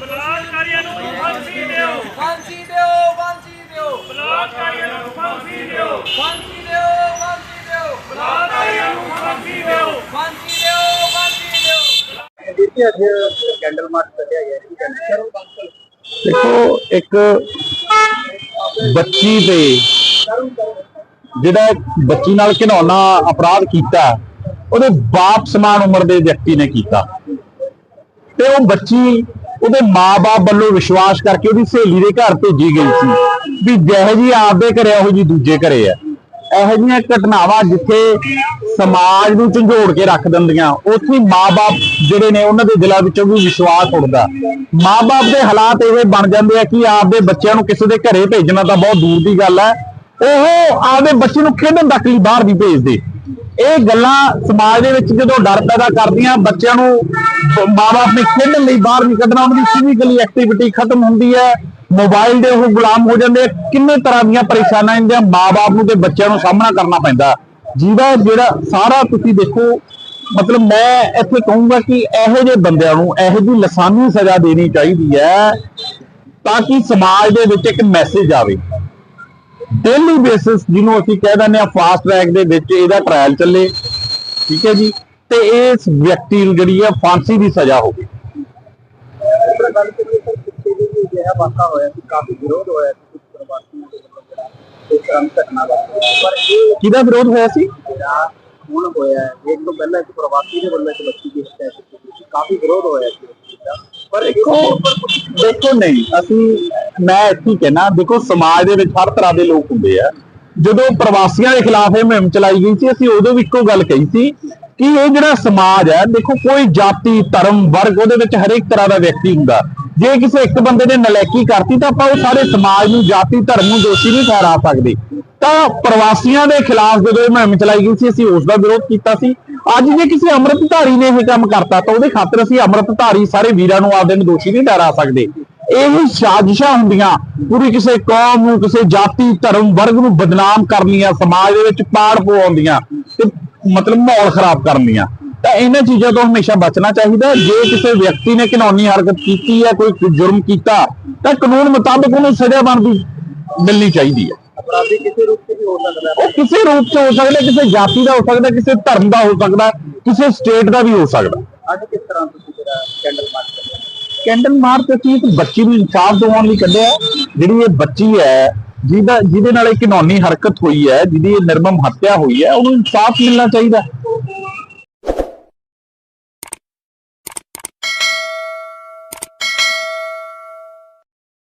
ਬਲਾਤਕਾਰੀਆਂ ਨੂੰ ਫਾਂਸੀ ਦਿਓ। ਫਾਂਸੀ ਦਿਓ ਫਾਂਸੀ ਦਿਓ। ਬਲਾਤਕਾਰੀਆਂ ਨੂੰ ਫਾਂਸੀ ਦਿਓ। ਫਾਂਸੀ ਦਿਓ ਫਾਂਸੀ ਦਿਓ। ਬਲਾਤਕਾਰੀਆਂ ਨੂੰ ਫਾਂਸੀ ਦਿਓ। ਫਾਂਸੀ ਦਿਓ ਫਾਂਸੀ ਦਿਓ। ਦੇਖਿਆ ਅੱਜ ਕੈਂਡਲ ਮਾਰਚ ਕੱਢਿਆ ਗਿਆ ਕੀ ਕਹਿੰਦੇ ਦੇਖੋ ਇੱਕ ਬੱਚੀ ਤੇ ਜਿਹੜਾ ਬੱਚੀ ਨਾਲ ਘਿਨੌਣਾ ਅਪਰਾਧ ਕੀਤਾ ਉਹਦੇ ਬਾਪ ਸਮਾਨ ਉਮਰ ਦੇ ਵਿਅਕਤੀ ਨੇ ਕੀਤਾ। ਤੇ ਉਹ ਬੱਚੀ ਉਹਦੇ ਮਾਪੇ ਵੱਲੋਂ ਵਿਸ਼ਵਾਸ ਕਰਕੇ ਉਹਦੀ ਸਹੇਲੀ ਦੇ ਘਰ ਭੇਜੀ ਗਈ ਸੀ ਵੀ ਜਿਹੋ ਜੀ ਆਪਦੇ ਘਰੇ, ਉਹੋ ਜੀ ਦੂਜੇ ਘਰੇ ਆ। ਇਹੋ ਜਿਹੀਆਂ ਘਟਨਾਵਾਂ ਜਿੱਥੇ ਸਮਾਜ ਨੂੰ ਝੰਜੋੜ ਕੇ ਰੱਖ ਦਿੰਦੀਆਂ, ਉੱਥੇ ਮਾਪੇ ਜਿਹੜੇ ਨੇ, ਉਹਨਾਂ ਦੇ ਦਿਲਾਂ ਵਿੱਚੋਂ ਵੀ ਵਿਸ਼ਵਾਸ ਉੱਠਦਾ। ਮਾਪੇ ਦੇ ਹਾਲਾਤ ਇਹ ਬਣ ਜਾਂਦੇ ਆ ਕਿ ਆਪਦੇ ਬੱਚਿਆਂ ਨੂੰ ਕਿਸੇ ਦੇ ਘਰੇ ਭੇਜਣਾ ਤਾਂ ਬਹੁਤ ਦੂਰ ਦੀ ਗੱਲ ਹੈ ਉਹ ਆਪਦੇ ਬੱਚੇ ਨੂੰ ਖੇਡਣ ਤੱਕ ਲਈ ਬਾਹਰ ਨਹੀਂ ਭੇਜਦੇ। ਇਹ ਗੱਲਾਂ ਸਮਾਜ ਦੇ ਵਿੱਚ ਜਦੋਂ ਡਰ ਪੈਦਾ ਕਰਦੀਆਂ, ਬੱਚਿਆਂ ਨੂੰ ਮਾਪੇ ਨੇ ਖੇਡਣ ਲਈ ਬਾਹਰ ਨਹੀਂ ਕੱਢਣਾ ਉਹਨਾਂ ਦੀ ਫਿਜ਼ੀਕਲੀ ਐਕਟੀਵਿਟੀ ਖਤਮ ਹੁੰਦੀ ਹੈ ਮੋਬਾਈਲ ਦੇ ਉਹ ਗੁਲਾਮ ਹੋ ਜਾਂਦੇ ਆ। ਕਿੰਨੇ ਤਰ੍ਹਾਂ ਦੀਆਂ ਪਰੇਸ਼ਾਨੀਆਂ ਇੰਦੀਆਂ ਮਾਪੇ ਨੂੰ ਤੇ ਬੱਚਿਆਂ ਨੂੰ ਸਾਹਮਣਾ ਕਰਨਾ ਪੈਂਦਾ ਜਿਹਦਾ ਜਿਹੜਾ ਸਾਰਾ ਤੁਸੀਂ ਦੇਖੋ, ਮਤਲਬ ਮੈਂ ਇੱਥੇ ਕਹੂੰਗਾ ਕਿ ਇਹੋ ਜਿਹੇ ਬੰਦਿਆਂ ਨੂੰ ਇਹੋ ਜਿਹੀ ਲਸਾਨੀ ਸਜ਼ਾ ਦੇਣੀ ਚਾਹੀਦੀ ਹੈ, ਤਾਂ ਕਿ ਸਮਾਜ ਦੇ ਵਿੱਚ ਇੱਕ ਮੈਸੇਜ ਆਵੇ ਡੇਲੀ ਬੇਸਿਸ ਜਿਹਨੂੰ ਅਸੀਂ ਕਹਿ ਦਿੰਦੇ ਆ ਫਾਸਟ ਟਰੈਕ ਦੇ ਵਿੱਚ ਇਹਦਾ ਟ੍ਰਾਇਲ ਚੱਲੇ, ਠੀਕ ਹੈ ਜੀ? ਤੇ ਇਸ ਵਿਅਕਤੀ ਨੂੰ ਜਿਹੜੀ ਹੈ ਫਾਂਸੀ ਦੀ ਸਜ਼ਾ ਹੋਵੇ ਇਸ ਗੱਲ ਕਰੀਏ ਤਾਂ ਪਿੱਛੇ ਵੀ ਵੀ ਜਿਹੜਾ ਵਾਕਾ ਹੋਇਆ ਸੀ ਕਾਫੀ ਵਿਰੋਧ ਹੋਇਆ ਸੀ ਕੁਝ ਪ੍ਰਵਾਸੀਆਂ ਦੇ ਵੱਲੋਂ ਜਿਹੜਾ ਇਸ ਤਰ੍ਹਾਂ ਦੀ ਘਟਨਾ ਵਾਪਰੀ ਪਰ ਇਹ ਕਿਹਦਾ ਵਿਰੋਧ ਹੋਇਆ ਸੀ? ਜਿਹੜਾ ਹੁਣ ਹੋਇਆ ਹੈ ਇਹ ਤੋਂ ਪਹਿਲਾਂ ਇੱਕ ਪ੍ਰਵਾਸੀ ਦੇ ਵੱਲੋਂ ਇੱਕ ਬੱਚੀ ਦੀ ਹੱਤਿਆ ਕੀਤੀ ਸੀ ਕਾਫੀ ਵਿਰੋਧ ਹੋਇਆ ਸੀ ਇਸ ਚੀਜ਼ ਦਾ ਪਰ ਦੇਖੋ ਦੇਖੋ ਨਹੀਂ, ਅਸੀਂ ਮੈਂ ਇੱਥੇ ਕਹਿਣਾ, ਦੇਖੋ ਸਮਾਜ ਦੇ ਵਿੱਚ ਹਰ ਤਰ੍ਹਾਂ ਦੇ ਲੋਕ ਹੁੰਦੇ ਆ। ਜਦੋਂ ਪ੍ਰਵਾਸੀਆਂ ਦੇ ਖਿਲਾਫ ਇਹ ਮੁਹਿੰਮ ਚਲਾਈ ਗਈ ਸੀ, ਅਸੀਂ ਉਦੋਂ ਵੀ ਇੱਕੋ ਗੱਲ ਕਹੀ ਸੀ ਕਿ ਇਹ ਜਿਹੜਾ ਸਮਾਜ ਹੈ, ਦੇਖੋ ਕੋਈ ਜਾਤੀ, ਧਰਮ, ਵਰਗ ਉਹਦੇ ਵਿੱਚ ਹਰੇਕ ਤਰ੍ਹਾਂ ਦਾ ਵਿਅਕਤੀ ਹੁੰਦਾ। ਜੇ ਕਿਸੇ ਇੱਕ ਬੰਦੇ ਨੇ ਨਲੈਕੀ ਕਰਤੀ ਤਾਂ ਆਪਾਂ ਉਹ ਸਾਰੇ ਸਮਾਜ ਨੂੰ, ਜਾਤੀ, ਧਰਮ ਨੂੰ ਦੋਸ਼ੀ ਨਹੀਂ ਠਹਿਰਾ ਸਕਦੇ। ਤਾਂ ਪ੍ਰਵਾਸੀਆਂ ਦੇ ਖਿਲਾਫ ਜਦੋਂ ਇਹ ਮੁਹਿੰਮ ਚਲਾਈ ਗਈ ਸੀ, ਅਸੀਂ ਉਸ ਦਾ ਵਿਰੋਧ ਕੀਤਾ ਸੀ। ਅੱਜ ਜੇ ਕਿਸੇ ਅੰਮ੍ਰਿਤਧਾਰੀ ਨੇ ਇਹ ਕੰਮ ਕਰਤਾ ਤਾਂ ਉਹਦੇ ਖਾਤਰ ਅਸੀਂ ਅੰਮ੍ਰਿਤਧਾਰੀ ਸਾਰੇ ਵੀਰਾਂ ਨੂੰ ਆਪਦੇ ਨੂੰ ਦੋਸ਼ੀ ਨਹੀਂ ਠਹਿਰਾ ਸਕਦੇ। ਇਹ ਸਾਜ਼ਿਸ਼ਾਂ ਹੁੰਦੀਆਂ ਪੂਰੀ ਕਿਸੇ ਕੌਮ ਨੂੰ ਕਿਸੇ ਜਾਤੀ ਧਰਮ ਵਰਗ ਨੂੰ ਬਦਨਾਮ ਕਰਨੀਆਂ ਸਮਾਜ ਦੇ ਵਿੱਚ ਪਾੜ ਪਵਾਉਂਦੀਆਂ ਤੇ ਮਤਲਬ ਮਾਹੌਲ ਖਰਾਬ ਕਰਨੀਆਂ ਤਾਂ ਇਹਨਾਂ ਚੀਜ਼ਾਂ ਤੋਂ ਹਮੇਸ਼ਾ ਬਚਣਾ ਚਾਹੀਦਾ ਜੇ ਕਿਸੇ ਵਿਅਕਤੀ ਨੇ ਘਿਨੌਣੀ ਹਰਕਤ ਕੀਤੀ ਹੈ ਕੋਈ ਜੁਰਮ ਕੀਤਾ ਤਾਂ ਕਾਨੂੰਨ ਮੁਤਾਬਕ ਉਹਨੂੰ ਸਜ਼ਾ ਬਣਦੀ ਮਿਲਣੀ ਚਾਹੀਦੀ ਹੈ। ਅਪਰਾਧੀ ਕਿਸੇ ਰੂਪ 'ਚ ਵੀ ਹੋ ਸਕਦਾ ਹੈ। ਉਹ ਕਿਸੇ ਰੂਪ 'ਚ ਹੋ ਸਕਦਾ ਕਿਸੇ ਜਾਤੀ ਦਾ ਹੋ ਸਕਦਾ ਕਿਸੇ ਧਰਮ ਦਾ ਹੋ ਸਕਦਾ ਕਿਸੇ ਸਟੇਟ ਦਾ ਵੀ ਹੋ ਸਕਦਾ ਅੱਜ ਕਿਸ ਤਰ੍ਹਾਂ ਤੁਸੀਂ ਜਿਹੜਾ ਕੈਂਡਲ ਮਾਰਚ ਕੈਂਡਲ ਮਾਰਚ ਅਸੀਂ ਇੱਕ ਬੱਚੀ ਨੂੰ ਇਨਸਾਫ ਦਿਵਾਉਣ ਲਈ ਕੱਢਿਆ। ਜਿਹੜੀ ਇਹ ਬੱਚੀ ਹੈ, ਜਿਹਦਾ ਜਿਹਦੇ ਨਾਲ ਇੱਕ ਘਿਨੌਣੀ ਹਰਕਤ ਹੋਈ ਹੈ, ਜਿਹਦੀ ਇਹ ਨਿਰਮਮ ਹੱਤਿਆ ਹੋਈ ਹੈ, ਉਹਨੂੰ ਇਨਸਾਫ ਮਿਲਣਾ ਚਾਹੀਦਾ।